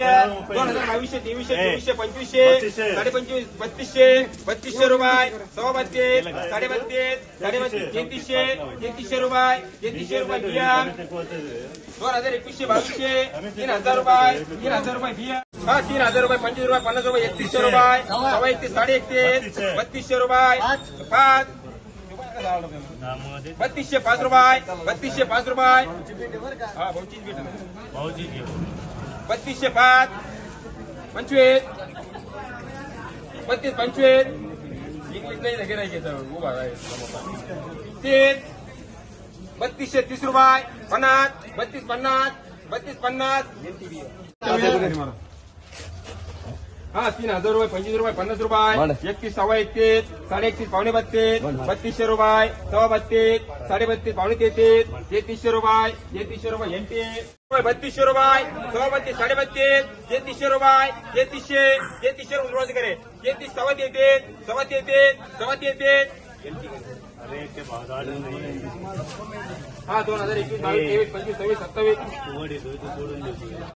दोन हजार बावीसशे तेवीसशे चोवीसशे पंचवीसशे बत्तीसशे. साडेपंचवीस बत्तीसशे बत्तीसशे रुपये सव्वा बत्तीस साडेबत्तीस साडेबत्तीस तेहतीसशे तेहतीसशे रुपये तेहतीसशे रुपये बिया दोन हजार एकवीसशे बावीसशे तीन हजार रुपये तीन हजार रुपये बिया हा तीन हजार रुपये पंचवीस रुपये पन्नास रुपये एकतीसशे रुपये सव्वा एकतीस साडे एकतीस बत्तीसशे रुपये पाच बत्तीसशे पाच रुपये बत्तीसशे पाच रुपये हा भाऊचीच भेट बत्तीसशे पाच. पंचवीस. बत्तीस पंचवीस. इंग्लिश नाही लगे नाही घेत उभा तीस. बत्तीसशे तीस रुपये. पन्नास. बत्तीस पन्नास. बत्तीस पन्नास. हा तीन हजार रुपये पंचवीस रुपये पन्नास रुपये एकतीस सव्वा एकतीस साडे एकतीस पावणे बत्तीस बत्तीसशे रुपये सव्वा बत्तीस साडे बत्तीस पावणे तेहतीस तेहतीसशे रुपये तेहतीसशे रुपये एनतीस बत्तीसशे रुपये सव्वा बत्तीस साडे बत्तीस तेहतीसशे रुपये तेहतीसशे तेहतीसशे रुपये रोज करे. तेहतीस सव्वा तेहतीस सव्वा तेहतीस सव्वा तेहतीस. हा दोन हजार एकवीस बावीस तेवीस पंचवीस सव्वीस सत्तावीस.